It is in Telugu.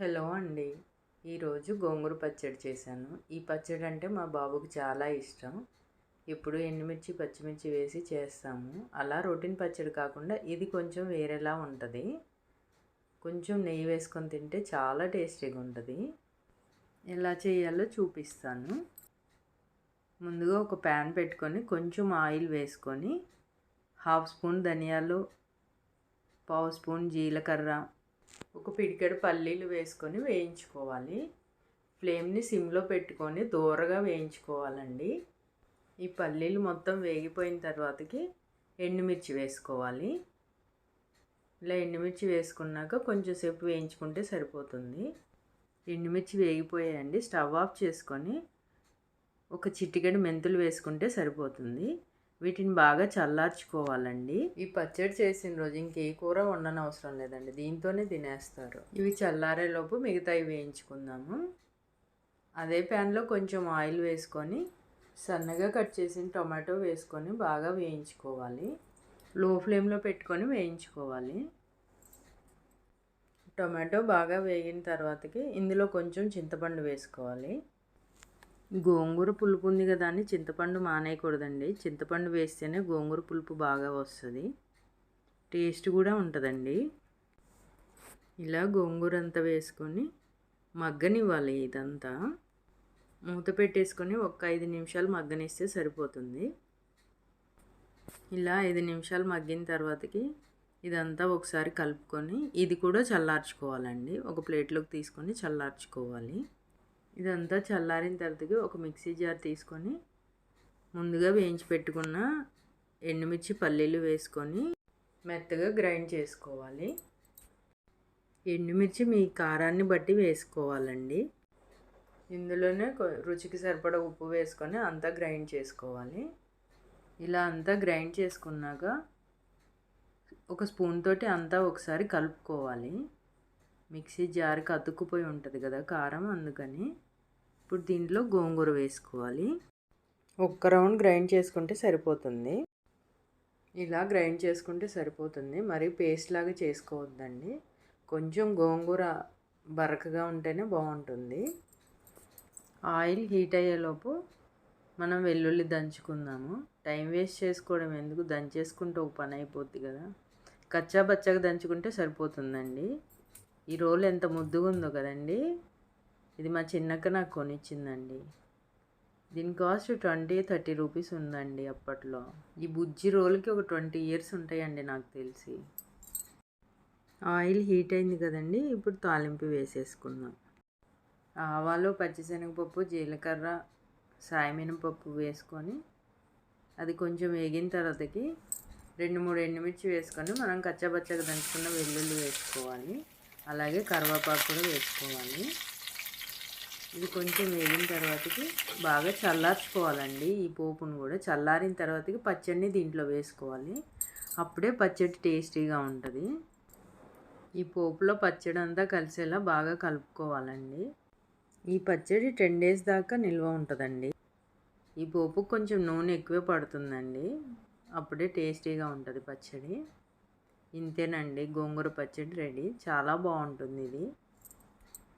హలో అండి. ఈరోజు గోంగూర పచ్చడి చేశాను. ఈ పచ్చడి అంటే మా బాబుకు చాలా ఇష్టం. ఇప్పుడు ఎండుమిర్చి పచ్చిమిర్చి వేసి చేస్తాము. అలా రొటీన్ పచ్చడి కాకుండా ఇది కొంచెం వేరేలా ఉంటుంది. కొంచెం నెయ్యి వేసుకొని తింటే చాలా టేస్టీగా ఉంటుంది. ఎలా చేయాలో చూపిస్తాను. ముందుగా ఒక ప్యాన్ పెట్టుకొని కొంచెం ఆయిల్ వేసుకొని హాఫ్ స్పూన్ ధనియాలు పావు స్పూన్ జీలకర్ర ఒక పిడికెడు పల్లీలు వేసుకొని వేయించుకోవాలి. ఫ్లేమ్ని సిమ్లో పెట్టుకొని దూరగా వేయించుకోవాలండి. ఈ పల్లీలు మొత్తం వేగిపోయిన తర్వాతకి ఎండుమిర్చి వేసుకోవాలి. ఇలా ఎండుమిర్చి వేసుకున్నాక కొంచెంసేపు వేయించుకుంటే సరిపోతుంది. ఎండుమిర్చి వేగిపోయాయండి. స్టవ్ ఆఫ్ చేసుకొని ఒక చిటికెడు మెంతులు వేసుకుంటే సరిపోతుంది. వీటిని బాగా చల్లార్చుకోవాలండి. ఈ పచ్చడి చేసిన రోజు ఇంకే కూర వండని అవసరం లేదండి. దీంతోనే తినేస్తారు. ఇవి చల్లారేలోపు మిగతావి వేయించుకుందాము. అదే ప్యాన్లో కొంచెం ఆయిల్ వేసుకొని సన్నగా కట్ చేసిన టొమాటో వేసుకొని బాగా వేయించుకోవాలి. లో ఫ్లేమ్లో పెట్టుకొని వేయించుకోవాలి. టొమాటో బాగా వేగిన తర్వాతకి ఇందులో కొంచెం చింతపండు వేసుకోవాలి. గోంగూర పులుపు ఉంది కదా అని చింతపండు మానేయకూడదండి. చింతపండు వేస్తేనే గోంగూర పులుపు బాగా వస్తుంది. టేస్ట్ కూడా ఉంటుందండి. ఇలా గోంగూర అంతా వేసుకొని మగ్గనివ్వాలి ఇదంతా. మూత పెట్టేసుకొని ఒక ఐదు నిమిషాలు మగ్గనిస్తే సరిపోతుంది. ఇలా ఐదు నిమిషాలు మగ్గిన తర్వాతకి ఇదంతా ఒకసారి కలుపుకొని ఇది కూడా చల్లార్చుకోవాలండి. ఒక ప్లేట్లోకి తీసుకొని చల్లార్చుకోవాలి. ఇదంతా చల్లారిన తర్వాతకి ఒక మిక్సీ జార్ తీసుకొని ముందుగా వేయించి పెట్టుకున్న ఎండుమిర్చి పల్లీలు వేసుకొని మెత్తగా గ్రైండ్ చేసుకోవాలి. ఎండుమిర్చి మీ కారాన్ని బట్టి వేసుకోవాలండి. ఇందులోనే రుచికి సరిపడా ఉప్పు వేసుకొని అంతా గ్రైండ్ చేసుకోవాలి. ఇలా అంతా గ్రైండ్ చేసుకున్నాక ఒక స్పూన్ తోటి అంతా ఒకసారి కలుపుకోవాలి. మిక్సీ జార్కి అతుక్కుపోయి ఉంటుంది కదా కారం అందుకని. ఇప్పుడు దీంట్లో గోంగూర వేసుకోవాలి. ఒక్క రౌండ్ గ్రైండ్ చేసుకుంటే సరిపోతుంది. ఇలా గ్రైండ్ చేసుకుంటే సరిపోతుంది. మరి పేస్ట్ లాగా చేసుకోవద్దండి. కొంచెం గోంగూర బరకగా ఉంటేనే బాగుంటుంది. ఆయిల్ హీట్ అయ్యేలోపు మనం వెల్లుల్లి దంచుకుందాము. టైం వేస్ట్ చేసుకోవడం ఎందుకు? దంచేసుకుంటే ఒక పని అయిపోద్ది కదా. కచ్చా బచ్చగా దంచుకుంటే సరిపోతుందండి. ఈ రోల్ ఎంత ముద్దుగా ఉందో కదండి. ఇది మా చిన్నక్క నాకు కొనిచ్చిందండి. దీని కాస్ట్ ట్వంటీ థర్టీ రూపీస్ ఉందండి అప్పట్లో. ఈ బుజ్జి రోల్కి ఒక ట్వంటీ ఇయర్స్ ఉంటాయండి నాకు తెలిసి. ఆయిల్ హీట్ అయింది కదండి ఇప్పుడు తాలింపు వేసేసుకుందాం. ఆవాలు పచ్చిశనగపప్పు జీలకర్ర సాయమినపప్పు వేసుకొని అది కొంచెం వేగిన తర్వాతకి రెండు మూడు ఎండుమిర్చి వేసుకొని మనం కచ్చబచ్చగా దంచుకున్న వెల్లుల్లి వేసుకోవాలి. అలాగే కరివేపాకు కూడా వేసుకోవాలి. ఇది కొంచెం వేగిన తర్వాతకి బాగా చల్లార్చుకోవాలండి. ఈ పోపును కూడా చల్లారిన తర్వాతకి పచ్చడిని దీంట్లో వేసుకోవాలి. అప్పుడే పచ్చడి టేస్టీగా ఉంటుంది. ఈ పోపులో పచ్చడి అంతా కలిసేలా బాగా కలుపుకోవాలండి. ఈ పచ్చడి టెన్ డేస్ దాకా నిల్వ ఉంటుందండి. ఈ పోపు కొంచెం నూనె ఎక్కువే పడుతుందండి. అప్పుడే టేస్టీగా ఉంటుంది పచ్చడి. ఇంతేనండి గోంగూర పచ్చడి రెడీ. చాలా బాగుంటుంది ఇది.